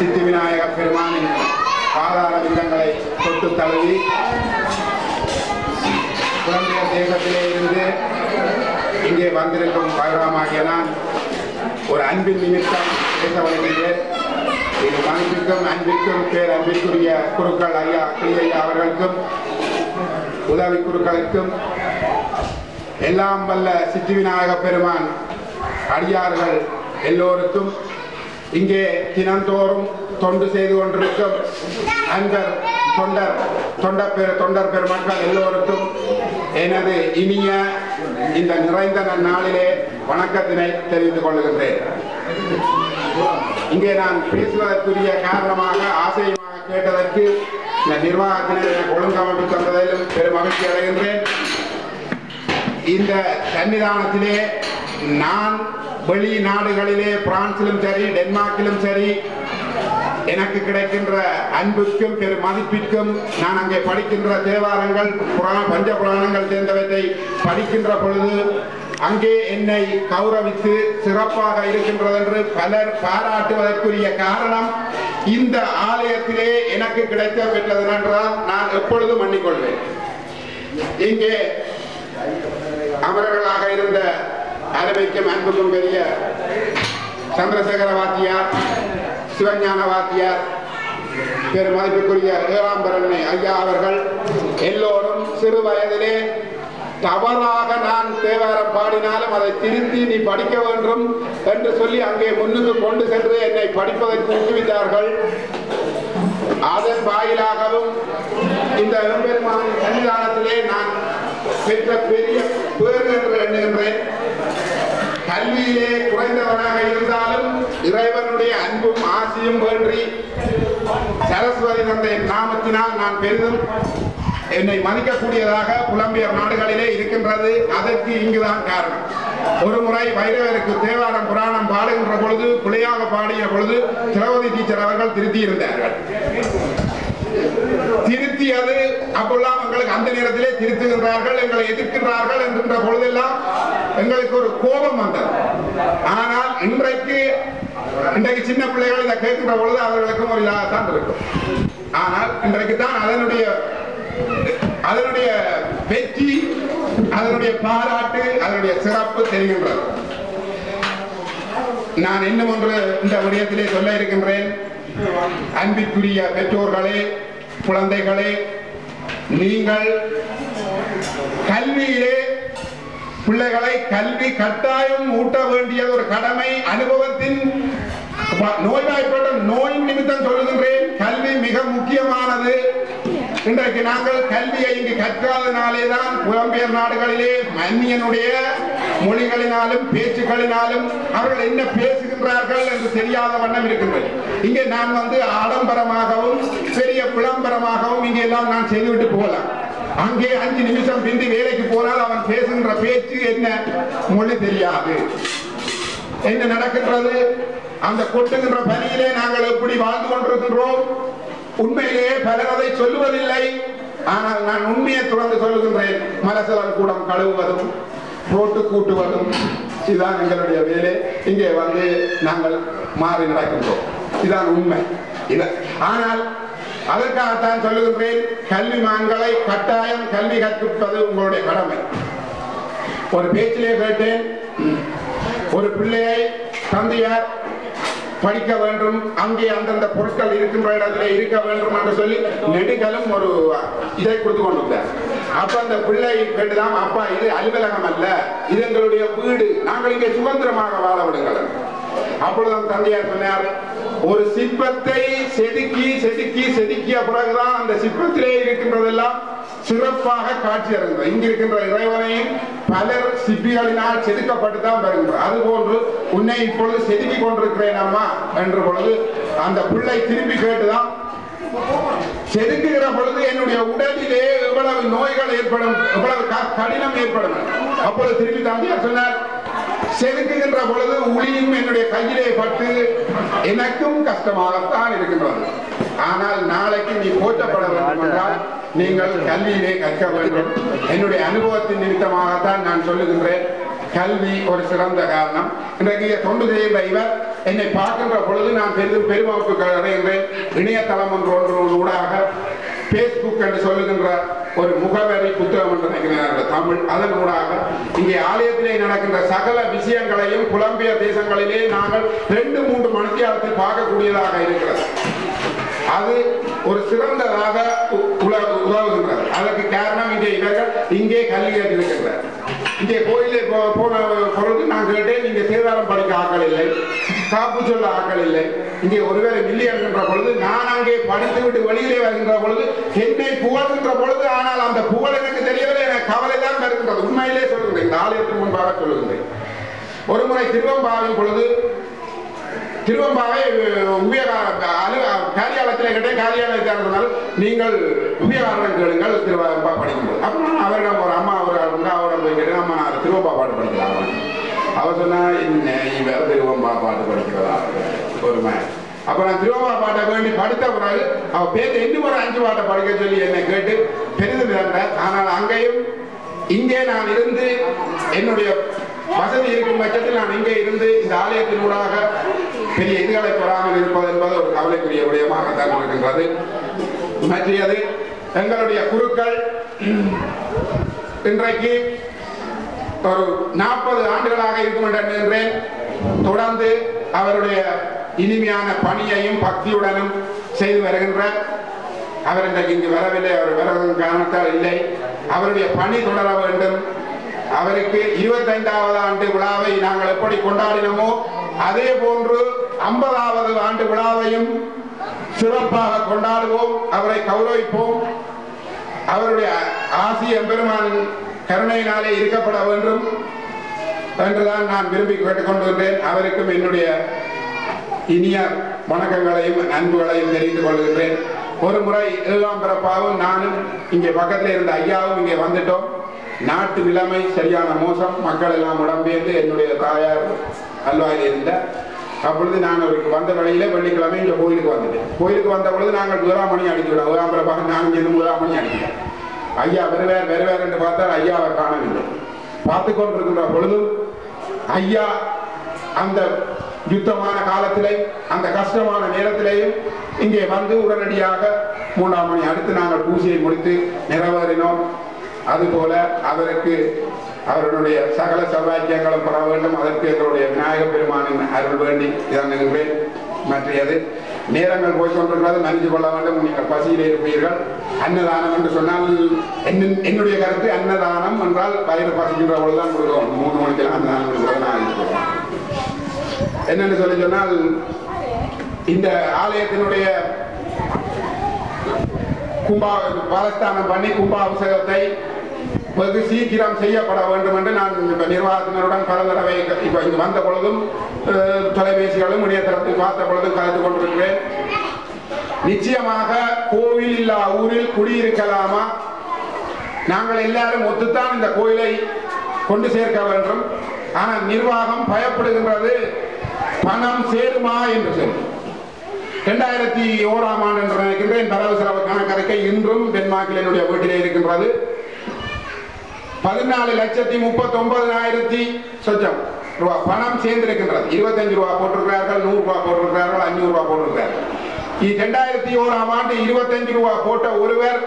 சித்தி விநாயக பெருமானின் பாதார விதங்களை தொட்டு தழுவி குழந்தைய தேசத்திலே இருந்து இங்கே வந்திருக்கும் பகராமாகிய நான் ஒரு அன்பின் நிமித்தம் பேச வருகின்றேன் இது மனதிற்கும் அன்பிற்கும் பேர் அன்பிற்குரிய குருக்கள் ஐயா கிளியையா அவர்களுக்கும் உதவி குருக்களுக்கும் எல்லாம் வல்ல சித்தி விநாயக பெருமான் அடியார்கள் எல்லோருக்கும் இங்கே தினந்தோறும் தொண்டு செய்து கொண்டிருக்கும் அன்பர் தொண்டர் தொண்டர் பெரு தொண்டர் பெருமக்கள் எல்லோருக்கும் எனது இனிய இந்த நிறைந்த நன்னாளிலே வணக்கத்தினை தெரிவித்துக் கொள்கின்றேன் இங்கே நான் பேசுவதற்குரிய காரணமாக ஆசையமாக கேட்டதற்கு இந்த நிர்வாகத்தினர் ஒழுங்கமைப்பு தந்ததிலும் பெரும் மகிழ்ச்சி அடைகின்றேன். இந்த சன்னிதானத்திலே நான் வெளி நாடுகளிலே பிரான்சிலும் சரி டென்மார்க்கிலும் சரி எனக்கு கிடைக்கின்ற அன்புக்கும் பெரு மதிப்பிற்கும் நான் அங்கே படிக்கின்ற தேவாரங்கள் புராண பஞ்ச புராணங்கள் சேர்ந்தவற்றை படிக்கின்ற பொழுது அங்கே என்னை கௌரவித்து சிறப்பாக இருக்கின்றது என்று பலர் பாராட்டுவதற்குரிய காரணம் இந்த ஆலயத்திலே எனக்கு கிடைக்க பெற்றது என்றால் நான் எப்பொழுதும் எண்ணிக்கொள்வேன் இங்கே அமரர்களாக இருந்த அருமைக்கும் அன்புக்கும் பெரிய சந்திரசேகர வாத்தியார் சிவஞான வாத்தியார் பெரும் மதிப்புக்குரிய ஏழாம்பரனை ஐயா அவர்கள் எல்லோரும் சிறு வயதிலே தவறாக நான் தேவாரம் பாடினாலும் அதை திருத்தி நீ படிக்க வேண்டும் என்று சொல்லி அங்கே முன்னுக்கு கொண்டு சென்று என்னை படிப்பதற்கு ஊக்குவித்தார்கள் அதன் வாயிலாகவும் இந்த எம்பெருமானின் சன்னிதானத்திலே நான் பெற்ற பெரிய பேர் என்று எண்ணுகின்றேன். கல்வியிலே குறைந்தவனாக இருந்தாலும் இறைவனுடைய அன்பும் ஆசையும் வேண்டி சரஸ்வதி தந்தை நாமத்தினால் நான் பெரிதும் என்னை மதிக்கக்கூடியதாக புலம்பியர் நாடுகளிலே இருக்கின்றது. அதற்கு இங்குதான் காரணம். ஒரு முறை வைரவருக்கு தேவாரம் புராணம் பாடுகின்ற பொழுது பிள்ளையாக பாடிய பொழுது திரௌபதி டீச்சர் அவர்கள் திருத்தி அது திருத்தியது. அப்பெல்லாம் எங்களுக்கு அந்த நேரத்திலே திருத்துகின்றார்கள் எங்களை எதிர்க்கின்றார்கள் என்கின்ற பொழுதெல்லாம் எங்களுக்கு ஒரு கோபம் வந்தது. ஆனால் இன்றைக்கு இன்றைக்கு சின்ன பிள்ளைகள் இதை கேட்கின்ற பொழுது அவர்களுக்கும் ஒரு இதாகத்தான் இருக்கும். ஆனால் இன்றைக்கு தான் அதனுடைய அதனுடைய வெற்றி அதனுடைய பாராட்டு அதனுடைய சிறப்பு தெரிகின்றது. நான் இன்னும் ஒன்று இந்த விடயத்திலே சொல்ல இருக்கின்றேன். அன்பிற்குரிய பெற்றோர்களே குழந்தைகளே நீங்கள் கல்வியிலே பிள்ளைகளை கல்வி கட்டாயம் ஊட்ட வேண்டிய ஒரு கடமை அனுபவத்தின் நோய்வாய்ப்பட்ட நோய் நிமித்தம் சொல்லுகின்றேன். கல்வி மிக முக்கியமானது. இன்றைக்கு நாங்கள் கல்வியை இங்கு கற்காதனாலே தான் புலம்பெயர் நாடுகளிலே மன்னியனுடைய மொழிகளினாலும் பேச்சுக்களினாலும் அவர்கள் என்ன பேசுகின்றார்கள் என்று தெரியாத வண்ணம் இருக்கின்றது. இங்கே நான் வந்து ஆடம்பரமாகவும் பெரிய விளம்பரமாகவும் இங்கே எல்லாம் நான் செய்துவிட்டு போகலாம். அங்கே அஞ்சு நிமிஷம் பிந்தி வேலைக்கு போனால் அவன் பேசுகின்ற பேச்சு என்ன? மொழி தெரியாது. என்ன நடக்கின்றது? அந்த கொட்டுகின்ற பணியிலே நாங்கள் எப்படி வாழ்ந்து கொண்டிருக்கின்றோம்? உண்மையிலேயே பலர் அதை சொல்லுவதில்லை. ஆனால் நான் உண்மையை தொடர்ந்து சொல்லுகின்றேன். மலசலன் கூடம் கழுவுவதும் ரோட்டு கூட்டுவதும் இதுதான் எங்களுடைய வேலை. இங்கே வந்து நாங்கள் மாறி நடக்கின்றோம். இதுதான் உண்மை. இது. ஆனால் அதற்காகத்தான் சொல்லுகின்றேன் கல்விமான்களை கட்டாயம் கல்வி கற்பிப்பது உங்களுடைய கடமை. ஒரு பேச்சிலே கேட்டேன் ஒரு பிள்ளையை தந்தையார் படிக்க வேண்டும் அங்கே அந்தந்த பொருட்கள் இருக்கின்ற இடத்துல இருக்க வேண்டும் என்று சொல்லி நெடுகளும் ஒரு இதை கொடுத்து கொண்டு அப்ப அந்த பிள்ளை கேட்டுதான் அப்பா இது அலுவலகம் அல்ல. இது எங்களுடைய வீடு. நாங்கள் இங்கே சுதந்திரமாக வாழ விடுங்கள். அப்பொழுது தந்தையார் சொன்னார் ஒரு சிற்பத்தை செதுக்கி செதுக்கி செதுக்கிய பிறகுதான் அந்த சிற்பத்திலே இருக்கின்றதெல்லாம் சிறப்பாக காட்சி அடைந்தது இங்க இருக்கின்ற இறைவனையும் பலர் சிப்பிகளினால் செதுக்கப்பட்டு தான் அது அதுபோன்று உன்னை இப்பொழுது செதுக்கி கொண்டிருக்கிறேன் அம்மா என்ற பொழுது அந்த பிள்ளை திரும்பி கேட்டுதான் செதுக்குகிற பொழுது என்னுடைய உடலிலே எவ்வளவு நோய்கள் ஏற்படும் எவ்வளவு க- கடினம் ஏற்படும். அப்பொழுது திரும்பி தம்பியார் சொன்னார் செதுக்குகின்ற பொழுது உளியும் என்னுடைய கையிலே பட்டு எனக்கும் கஷ்டமாகத்தான் இருக்கின்றது. ஆனால் நாளைக்கு நீ போற்றப்பட வேண்டும் என்றால் நீங்கள் கல்வியிலே கற்க வேண்டும். என்னுடைய அனுபவத்தின் நிமித்தமாகத்தான் நான் சொல்லுகின்றேன். கல்வி ஒரு சிறந்த காரணம். இன்றைக்கு தொண்டு செய்கின்ற இவர் என்னை பார்க்கின்ற பொழுது நான் பெரிதும் பெருமவுக்கு அடைகின்றேன் இணையதளம் ஒன்று ஒன்று ஊடாக பேஸ்புக் என்று சொல்லுகின்ற ஒரு முகவரி புத்தகம் என்று நினைக்கிறார்கள் தமிழ். அதன் ஊடாக இங்கே ஆலயத்திலே நடக்கின்ற சகல விஷயங்களையும் புலம்பிய தேசங்களிலே நாங்கள் ரெண்டு மூன்று மணித்தியாரத்தில் பார்க்கக்கூடியதாக இருக்கிறது. அது ஒரு சிறந்ததாக உல- உதவுகின்றது. அதற்கு காரணம் இங்கே இவர்கள் இங்கே கல்வி கேட்டிருக்கின்றனர் இங்கே கோயிலே போ- போன பொழுது நான் கேட்டேன் இங்கே சேதாரம் படிக்க ஆக்கள் இல்லை காப்பு சொல்ல ஆக்கள் இல்லை. இங்கே ஒருவேளை மில்லி என்கின்ற பொழுது நான் அங்கே படித்து விட்டு வெளியிலே வருகின்ற பொழுது என்னை புகழ்கின்ற பொழுது ஆனால் அந்த புகழ் எனக்கு தெரியவில்லை எனக்கு கவலை தான் வருகின்றது உண்மையிலே சொல்லுகிறேன் இந்த ஆலயத்திற்கு முன்பாக சொல்லுகிறேன் ஒரு முறை திருவம்பாவின் பொழுது திருவம்பாவை உபயோக காரியாலயத்தில் கேட்டேன் காரியாலயத்தில் நீங்கள் உபயோகாரம் கேளுங்கள் திருவம்பா படிக்கும்போது அப்போ நான் அவரிடம் ஒரு அம்மா ஒரு இருந்தா அவரிடம் போய் கேட்டேன் அம்மா நான் திருவம்பா பாட்டு படிக்கலாம் அவர் சொன்னா என்ன இவர் திருவம்பா பாட்டு படிக்கிறதா ஒரு மாதிரி நான் திருவம்பா பாட்டை வேண்டி படித்த பிறகு அவள் பேர் இன்னும் ஒரு அஞ்சு பாட்டை படிக்க சொல்லி என்னை கேட்டு பெரிதும் இருந்தார் ஆனால் அங்கேயும் இங்கே நான் இருந்து என்னுடைய வசதி இருக்கும் பட்சத்தில் நான் இங்கே இருந்து இந்த ஆலயத்தினூடாக பெரிய இதுகளை பெறாமல் இருப்பது என்பது ஒரு கவலைக்குரிய விடயமாகத்தான் இருக்கின்றது மற்றது எங்களுடைய குருக்கள் இன்றைக்கு ஒரு நாற்பது ஆண்டுகளாக இருக்கும் என்று நின்றேன் தொடர்ந்து அவருடைய இனிமையான பணியையும் பக்தியுடனும் செய்து வருகின்றார் அவர் இன்றைக்கு இங்கு வரவில்லை அவர் வருவதன் காரணத்தால் இல்லை. அவருடைய பணி தொடர வேண்டும். அவருக்கு இருபத்தைந்தாவது ஆண்டு விழாவை நாங்கள் எப்படி கொண்டாடினோமோ அதே போன்று ஐம்பதாவது ஆண்டு விழாவையும் சிறப்பாக கொண்டாடுவோம். அவரை கௌரவிப்போம். அவருடைய ஆசிய பெருமான் கருணையினாலே இருக்கப்பட வேண்டும் என்றுதான் நான் விரும்பி கேட்டுக்கொண்டு அவருக்கும் என்னுடைய இனிய வணக்கங்களையும் அன்புகளையும் தெரிந்து கொள்கின்றேன். ஒரு முறை ஏழாம் பிறப்பாவும் நானும் இங்கே பக்கத்தில் இருந்த ஐயாவும் இங்கே வந்துட்டோம். நாட்டு நிலைமை சரியான மோசம். மக்கள் எல்லாம் உடம்பேந்து என்னுடைய தாயார் அல்வாயில் இருந்த. அப்பொழுது நாங்கள் வந்த வழியில வெள்ளிக்கிழமை இங்கே கோயிலுக்கு வந்துட்டேன். கோயிலுக்கு வந்த பொழுது நாங்கள் வீராமணி அடிக்கிறோம் ஏழாம் பிறப்பாக நான் இங்கே மணி அடிக்கிறேன் ஐயா வருவார் வருவார் என்று பார்த்தால் ஐயாவை காணவில்லை. பார்த்து கொண்டிருக்கின்ற பொழுதும் ஐயா அந்த யுத்தமான காலத்திலே அந்த கஷ்டமான நேரத்திலேயும் இங்கே வந்து உடனடியாக மூன்றாம் மணி அடுத்து நாங்கள் பூஜையை முடித்து நிறைவேறினோம். அதுபோல அவருக்கு அவருடைய சகல சௌபாக்கியங்களும் பெற வேண்டும். அதற்கு எங்களுடைய விநாயக பெருமானின் அருள் வேண்டி இறங்குகின்றேன் மாற்றியது நேரங்கள் போய் கொண்டிருக்கிறது மன்னித்து கொள்ள வேண்டும். நீங்கள் பசியில் இருப்பீர்கள். அன்னதானம் என்று சொன்னால் என்னுடைய கருத்து அன்னதானம் என்றால் வயிறு பசிக்கின்ற பொழுதுதான் கொடுக்கிறோம். மூணு மணிக்கெல்லாம் அன்னதானம் நான் இருக்கிறோம் என்னன்னு சொல்லி சொன்னால் இந்த ஆலயத்தினுடைய கும்பா பாலஸ்தானம் பண்ணி கும்பாபிஷேகத்தை வெகு சீக்கிரம் செய்யப்பட வேண்டும் என்று நான் இப்ப நிர்வாகத்தினருடன் பல தடவை இப்ப இங்கு வந்த பொழுதும் தொலைபேசிகளும் இணையதளத்தில் பார்த்த பொழுதும் கலந்து கொண்டிருக்கிறேன். நிச்சயமாக கோவில் இல்லா ஊரில் குடியிருக்கலாமா? நாங்கள் எல்லாரும் ஒத்துத்தான் இந்த கோயிலை கொண்டு சேர்க்க வேண்டும். ஆனால் நிர்வாகம் பயப்படுகின்றது. பணம் சேருமா என்று சொல்லி. இரண்டாயிரத்தி ஓராம் ஆண்டு என்று நினைக்கின்றேன். வரவு செலவு கணக்கறிக்கை இன்றும் டென்மார்க்கில் என்னுடைய வீட்டிலே இருக்கின்றது. பதினாலு லட்சத்தி முப்பத்தி ஒன்பதாயிரத்தி சொச்சம் ரூபா பணம் சேர்ந்திருக்கின்றது. இருபத்தஞ்சு ரூபா போட்டிருக்கிறார்கள் நூறு ரூபா போட்டிருக்கிறார்கள் அஞ்சூறு ரூபா போட்டிருக்கிறார்கள். இரண்டாயிரத்தி ஓராம் ஆண்டு இருபத்தஞ்சு ரூபா போட்ட ஒருவர்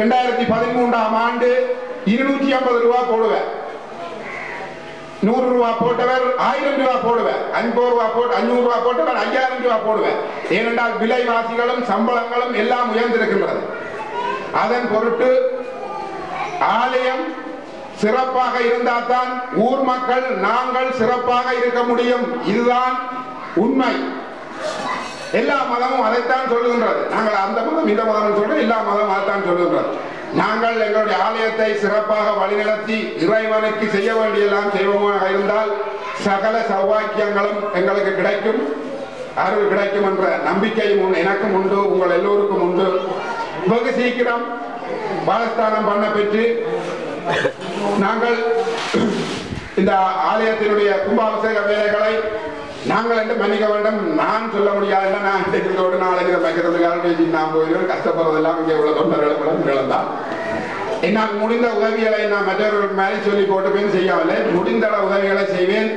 ரெண்டாயிரத்தி பதிமூன்றாம் ஆண்டு இருநூற்றி ஐம்பது ரூபா போடுவேன் நூறு ரூபா போட்டவர் ஆயிரம் ரூபா போடுவேன் ஐம்பது ரூபா போட்டு அஞ்சூறு ரூபா போட்டவர் ஐயாயிரம் ரூபா போடுவேன் ஏனென்றால் விலைவாசிகளும் சம்பளங்களும் எல்லாம் உயர்ந்திருக்கின்றது. அதன் பொருட்டு ஆலயம் சிறப்பாக இருந்தால் தான் ஊர் மக்கள் நாங்கள் சிறப்பாக இருக்க முடியும். இதுதான் உண்மை. எல்லா மதமும் அதைத்தான் சொல்லுகின்றது. நாங்கள் அந்த மதம் இந்த மதம் சொல்றோம். எல்லா மதமும் அதைத்தான் சொல்லுகின்றது. நாங்கள் எங்களுடைய ஆலயத்தை சிறப்பாக வழிநடத்தி இறைவனுக்கு செய்ய வேண்டியெல்லாம் செய்வோமாக இருந்தால் சகல சௌபாக்கியங்களும் எங்களுக்கு கிடைக்கும் அருள் கிடைக்கும் என்ற நம்பிக்கையும் எனக்கும் உண்டு உங்கள் எல்லோருக்கும் உண்டு. வெகு சீக்கிரம் பாலஸ்தானம் பண்ண பெற்று நாங்கள் இந்த ஆலயத்தினுடைய கும்பாபிஷேக வேலைகளை நாங்கள் என்று மன்னிக்க வேண்டும். நான் சொல்ல முடியாது. நான் இன்றைக்கு நாளைக்கு வைக்கிறதுக்காக நான் போயிடுவேன் கஷ்டப்படுறதெல்லாம் இங்கே உள்ள தொண்டர்களும் இழந்தான் என்னால் முடிந்த உதவிகளை நான் மற்றவர்கள் மேலே சொல்லி போட்டு போய் செய்யவில்லை. முடிந்த உதவிகளை செய்வேன்.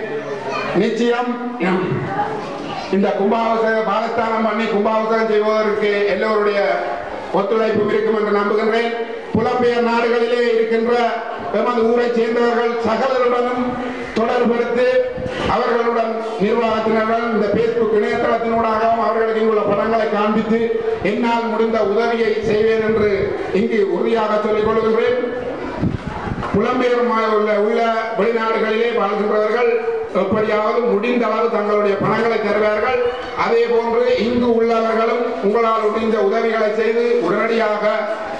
நிச்சயம் இந்த கும்பாபிஷேக பாலஸ்தானம் பண்ணி கும்பாபிஷேகம் செய்வதற்கு எல்லோருடைய ஒத்துழைப்பும் இருக்கும் என்று நம்புகின்றேன். புலம்பெயர் நாடுகளிலே இருக்கின்ற எமது ஊரை சேர்ந்தவர்கள் சகலருடனும் தொடர்படுத்தி அவர்களுடன் நிர்வாகத்தினருடன் இந்த பேஸ்புக் இணையதளத்தினூடாகவும் அவர்களுக்கு இங்குள்ள படங்களை காண்பித்து என்னால் முடிந்த உதவியை செய்வேன் என்று இங்கு உறுதியாக சொல்லிக் கொள்கிறேன் புலம்பெயர் உள்ள உள்ள வெளிநாடுகளிலே வாழ்கின்றவர்கள் எப்படியாவது முடிந்த அளவு தங்களுடைய பணங்களை தருவார்கள். அதே போன்று இங்கு உள்ளவர்களும் உங்களால் முடிந்த உதவிகளை செய்து உடனடியாக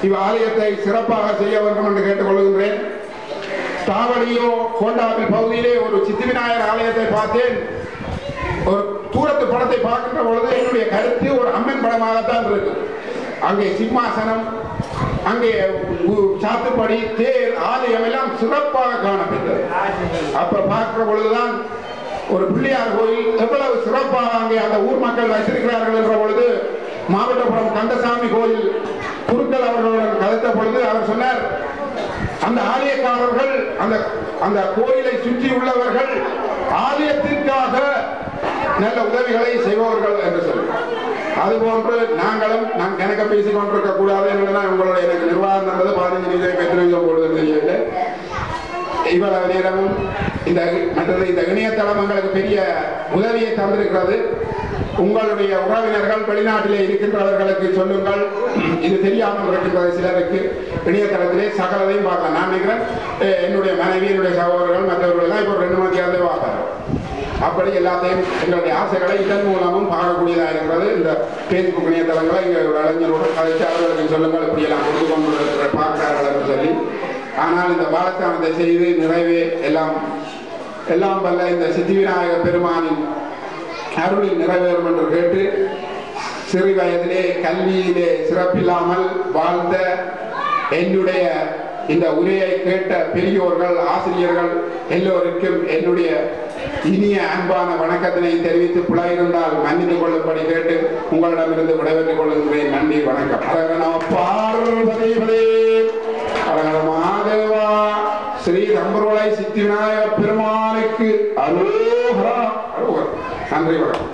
இவ் ஆலயத்தை சிறப்பாக செய்ய வேண்டும் என்று கேட்டுக்கொள்கின்றேன் தாவடியோ கோண்டாவில் பகுதியிலே ஒரு சித்தி விநாயகர் ஆலயத்தை பார்த்தேன். ஒரு தூரத்து படத்தை பார்க்கின்ற பொழுது என்னுடைய கருத்து ஒரு அம்மன் படமாகத்தான் இருக்கு. அங்கே சிம்மாசனம் அங்கே சாத்துப்படி தேர் ஆலயம் எல்லாம் சிறப்பாக காணப்பட்டது. அப்ப பார்க்கிற பொழுதுதான் ஒரு பிள்ளையார் கோயில் எவ்வளவு சிறப்பாக அங்கே அந்த ஊர் மக்கள் வைத்திருக்கிறார்கள் என்ற பொழுது மாவட்டபுரம் கந்தசாமி கோயில் குருக்கள் அவர்களுடன் கதைத்த பொழுது அவர் சொன்னார் அந்த ஆலயக்காரர்கள் அந்த அந்த கோயிலை சுற்றி உள்ளவர்கள் ஆலயத்திற்காக நல்ல உதவிகளை செய்பவர்கள் என்று சொல்லி. அதுபோன்று நாங்களும் நான் கணக்க பேசிக் கொண்டிருக்க கூடாது என்று உங்களுடைய எனக்கு நிர்வாகம் நடந்தது பதினஞ்சு நிமிஷம் பெற்று நிமிஷம் போடுவது தெரியவில்லை இவ்வளவு நேரமும் இந்த மற்றது இந்த இணையதளம் எங்களுக்கு பெரிய உதவியை தந்திருக்கிறது. உங்களுடைய உறவினர்கள் வெளிநாட்டிலே இருக்கின்றவர்களுக்கு சொல்லுங்கள். இது தெரியாமல் இருக்கின்றது சிலருக்கு. இணையதளத்திலே சகலதையும் பார்க்கலாம். நான் நினைக்கிறேன் என்னுடைய மனைவி என்னுடைய சகோதரர்கள் மற்றவர்கள் எல்லாம் இப்போ ரெண்டு மணியாவது பார்க்கலாம் அப்படி எல்லாத்தையும் எங்களுடைய ஆசைகளை இதன் மூலமும் பார்க்கக்கூடியதாக இருக்கிறது. இந்த பேஸ்புக் இணையதளங்களை இங்கே ஒரு இளைஞரோடு கதைச்சு அவர்களுக்கு சொல்லுங்கள். இப்படி எல்லாம் கொடுத்து கொண்டு பார்க்கிறார்கள் என்று சொல்லி ஆனால் இந்த பாலஸ்தானத்தை செய்து நிறைவே எல்லாம் எல்லாம் வல்ல இந்த சித்திவிநாயக பெருமானின் அருளில் நிறைவேறும் என்று கேட்டு சிறு வயதிலே கல்வியிலே சிறப்பில்லாமல் வாழ்ந்த என்னுடைய இந்த உரையை கேட்ட பெரியோர்கள் ஆசிரியர்கள் எல்லோருக்கும் என்னுடைய இனிய அன்பான வணக்கத்தினை தெரிவித்து புலாயிருந்தால் இருந்தால் மன்னித்துக் கொள்ளும்படி கேட்டு உங்களிடமிருந்து விடைபெற்றுக் கொள்கின்றேன். நன்றி வணக்கம். ஹரஹர ஸ்ரீ தம்பரோலை சித்தி விநாயகர் பெருமானுக்கு அரோஹரா அரோஹரா நன்றி வணக்கம்.